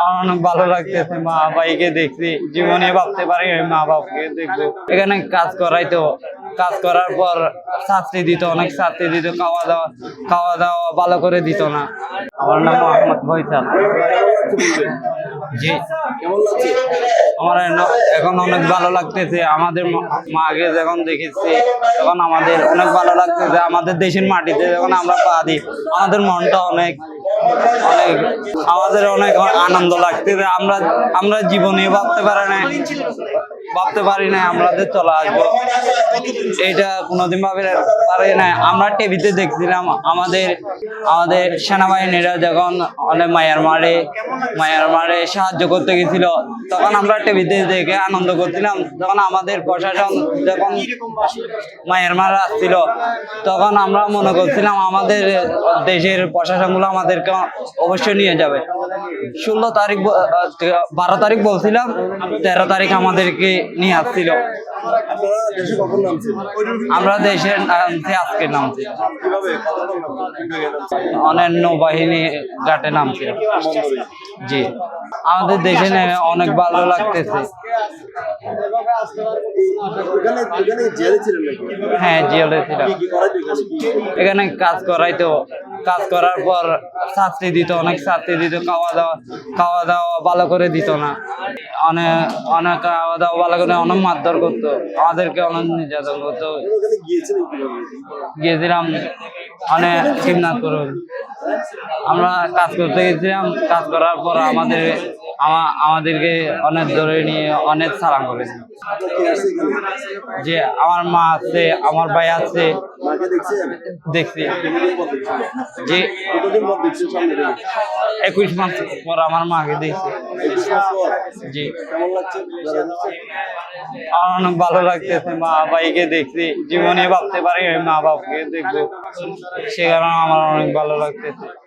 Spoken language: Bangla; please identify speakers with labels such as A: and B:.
A: আমার অনেক ভালো লাগতেছে, মা ভাইকে দেখছি, জীবনে ভাবতে পারি মা বাবাকে দেখব। এখানে কাজ করাইতো, কাজ করার পর শাস্তি দিত, অনেক শাস্তি দিত, খাওয়া দাওয়া খাওয়া দাওয়া ভালো করে দিত না। আমার নাম মোহাম্মদ ফয়সাল। জি। আমার এখন অনেক ভালো লাগতেছে। আমাদের মাকে যখন দেখেছি তখন আমাদের অনেক ভালো লাগতেছে। আমাদের দেশের মাটিতে যখন আমরা পা দিই আমাদের মনটা অনেক অনেক আমাদের অনেক আনন্দ লাগতেছে। আমরা আমরা জীবনে ভাবতে পারি না ভাবতে পারি না আমাদের চলে আসব। এটা কোনোদিন ভাবে আমরা টিভিতে দেখছিলাম আমাদের আমাদের সেনাবাহিনীরা যখন অনেক মায়ার মারে মায়ার মারে সাহায্য করতে গেছিল, তখন আমরা টিভিতে দেখে আনন্দ করছিলাম। যখন আমাদের প্রশাসন যখন মায়ের মারা আসছিল, তখন আমরা মনে করছিলাম আমাদের দেশের প্রশাসনগুলো আমাদেরকে অবশ্যই নিয়ে যাবে। ষোলো তারিখ বারো তারিখ বলছিলাম, তেরো তারিখ আমাদেরকে নিয়ে আসছিল। আমরা দেশের নামছি, আজকে নামছি? অনেক নৌবাহিনী ঘাটে নামছি। জি। আমাদের দেশে নেমে অনেক ভালো লাগতেছে। হ্যাঁ জিওলে ছিলাম।
B: এখানে
A: কাজ করাই তো কাজ করার পর শাস্তি দিত, অনেক শাস্তি দিত, খাওয়া দাওয়া খাওয়া দাওয়া ভালো করে দিত না। অনেক অনেক ভালো করে অনেক মারধর করতো। আমাদেরকে অনেক নির্যাতন করতো। গিয়েছিলাম অনেক শিবনাথ করুন আমরা কাজ করতে গেছিলাম কাজ করার পর আমাদের আমা- আমাদেরকে অনেক ধরে নিয়ে অনেক সালাম করেছে। যে আমার মা আছে, আমার ভাই আছে, দেখছি। যে একুশ মাস পর আমার মাকে দেখছি। জি? আমার অনেক ভালো লাগতেছে, মা ভাইকে দেখছি। জীবনে ভাবতে পারি মা বাবাকে দেখব। সে কারণে আমার অনেক ভালো লাগতেছে।